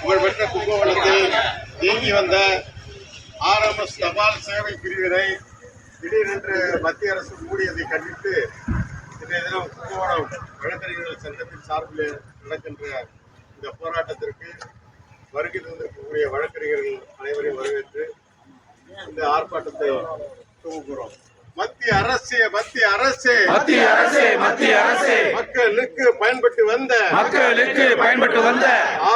புகழ்பெற்ற கும்பகோணத்தில் இயங்கி வந்த ஆர்எம்எஸ் தபால் சேவை பிரிவினை திடீரென்று மத்திய அரசு மூடியதை கண்டித்து இன்றைய தினம் கும்பகோணம் வழக்கறிஞர்கள் சங்கத்தின் சார்பில் நடக்கின்ற இந்த போராட்டத்திற்கு வருகை தந்திருக்கக்கூடிய வழக்கறிஞர்கள் அனைவரையும் வரவேற்று இந்த ஆர்ப்பாட்டத்தை துவங்குகிறோம். மத்திய அரசு மத்திய அரசு. மத்திய அரசே மத்திய அரசே. மக்களுக்கு பயன்பட்டு வந்த மக்களுக்கு பயன்பட்டு வந்த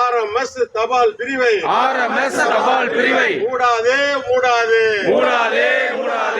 ஆர்எம்எஸ் தபால் பிரிவை. ஆர்எம்எஸ் தபால் பிரிவை. மூடாதே மூடாதே. மூடாதே மூடாதே.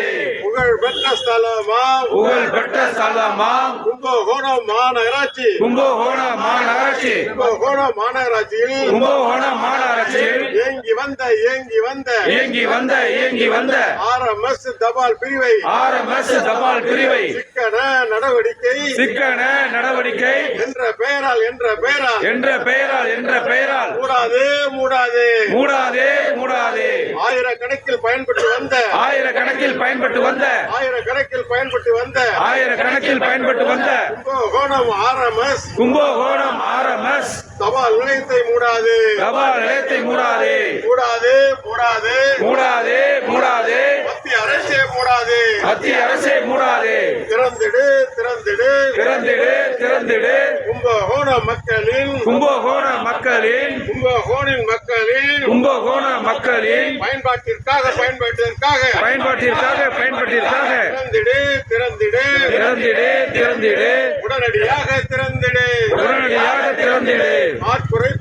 பெற்ற ஸ்தலமா புகழ் பெற்ற ஸ்தலமாம். கும்பகோணம் மாநகராட்சி கும்பகோணம் மாநகராட்சி கும்பகோணம் மாநகராட்சியில் கும்பகோணம் மாநகராட்சியில் இயங்கி வந்த. இயங்கி வந்த இயங்கி வந்த. இயங்கி வந்த ஆர்எம்எஸ் தபால் பிரிவை. ஆர்எம்எஸ் தபால் பிரிவை. சிக்கன நடவடிக்கை. சிக்கன நடவடிக்கை. என்ற பெயரால் என்ற பெயரால். என்ற பெயரால் என்ற பெயரால். மூடாதே மூடாதே. மூடாதே. மூடாதே ஆயிரக்கணக்கில் பயன்பட்டு வந்த ஆயிரக்கணக்கில் பயன்பட்டு வந்த ஆயிரக்கணக்கில் பயன்பட்டு வந்த ஆயிரக்கணக்கில் பயன்பட்டு வந்த கும்பகோணம் ஆர்எம்எஸ் கும்பகோணம் ஆர்எம்எஸ் தபால் நிலையத்தை மூடாது. தபால் நிலையத்தை மூடாதே. மூடாது மூடாது. மூடாதே மூடாதே. மத்திய அரசே மூடாது. மத்திய அரசே மூடாதே. திறந்திடு திறந்திடு. திறந்திடு திறந்திடு. கும்பகோணம் மக்களின் கும்பகோண மக்களின் கும்பகோணின் மக்களின் கும்பகோண மக்களின் பயன்பாட்டிற்காக பயன்பாட்டிற்காக பயன்பாட்டிற்காக பயன்பாட்டிற்காக திறந்திடு திறந்திடு. திறந்திடு திறந்திடு. உடனடியாக திறந்திடு. உடனடியாக திறந்திடு. நடவடிக்கை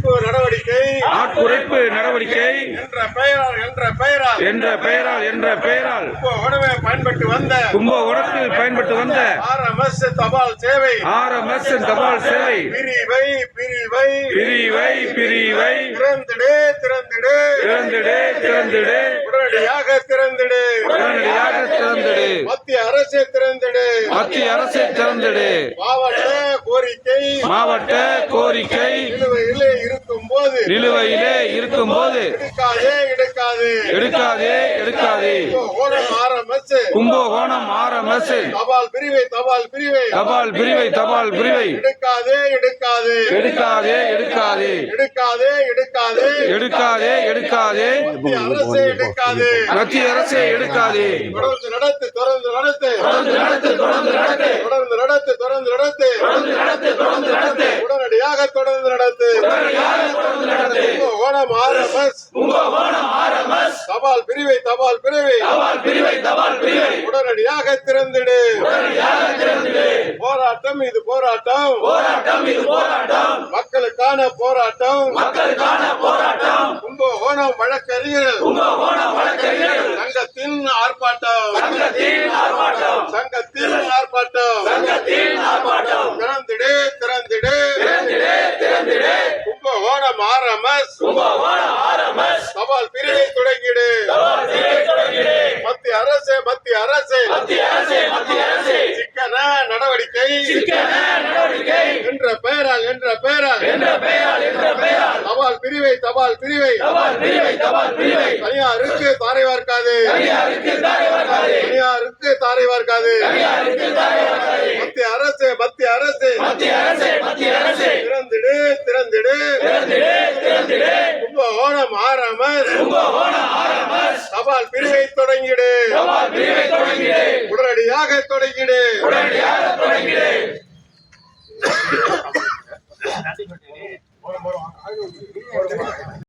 ஆட்குறைப்பு நடவடிக்கை என்ற பெயரால் என்ற பெயரால். என்ற பெயரால் என்ற பெயரால். கும்பகோணமே பயன்பட்டு வந்த கும்பகோணத்தில் பயன்பட்டு வந்த ஆர்எம்எஸ் தபால் சேவை. ஆர்எம்எஸ் தபால் சேவை. பிரிவை பிரிவை. பிரிவை பிரிவை. திறந்திடு திறந்திடு. திறந்திடு திறந்திடு. உடனடியாக திறந்திடு. உடனடியாக திறந்திடு. மத்திய அரசு திறந்திடு. மத்திய அரசை திறந்திடு. மாவட்ட கோரிக்கை. மாவட்ட கோரிக்கை. நிலுவையிலே இருக்கும் போது. நிலுவையிலே எடுக்காதே எடுக்காது. கும்பகோணம் ஆர்எம்எஸ் தபால் பிரிவை தபால் பிரிவை. தபால் பிரிவை தபால் பிரிவை. எடுக்காதே எடுக்காது. எடுக்காதே எடுக்காதே. எடுக்காதே எடுக்காது. எடுக்காதே எடுக்காதே. எடுக்காது. மத்திய அரசே எடுக்காதே. தொடர்ந்து நடத்து தொடர்ந்து நடத்து. தொடர்ந்து நடத்து தொடர்ந்து நடத்து. தொடர்ந்து நடத்து தொடர்ந்து நடத்து. தொடர்ந்து நடத்து தொடர்ந்து நடத்து. உடனடியாக தொடர்ந்து நடத்து. ஓடம் ஆர்எம்எஸ் கும்பகோணம் ஆர்எம்எஸ் தபால் பிரிவை தபால் பிரிவை தபால் பிரிவை. தபால் பிரிவை உடனடியாக திறந்திடு. உடனடியாக திறந்திடு போராட்டம் இது போராட்டம். போராட்டம் இது போராட்டம் மக்களுக்கான போராட்டம். மக்களுக்கான போராட்டம் வழக்கறிஞர்கள். கும்பகோணம் வழக்கறிஞர்கள். சங்கத்தின் ஆர்ப்பாட்டம் சங்கத்தின் ஆர்ப்பாட்டம். சங்கத்தின் ஆர்ப்பாட்டம். தபால் பிரிவை தொடங்கிடு. மத்திய அரசு மத்திய அரசு. சிக்கன நடவடிக்கை. என்ற பெயரால் என்ற பெயரால். தபால் பிரிவை தபால் பிரிவை. தனியாருக்கு தாரை வார்க்காது. தனியாருக்கு தாரை வார்க்காது. மத்திய அரசு மத்திய அரசு. மத்திய அரசு மத்திய அரசு. திரும்ப ஓணம் ஆரம்பர் திரும்ப தபால் பிரிவை தொடங்கிடு. உடனடியாக தொடங்கிடு.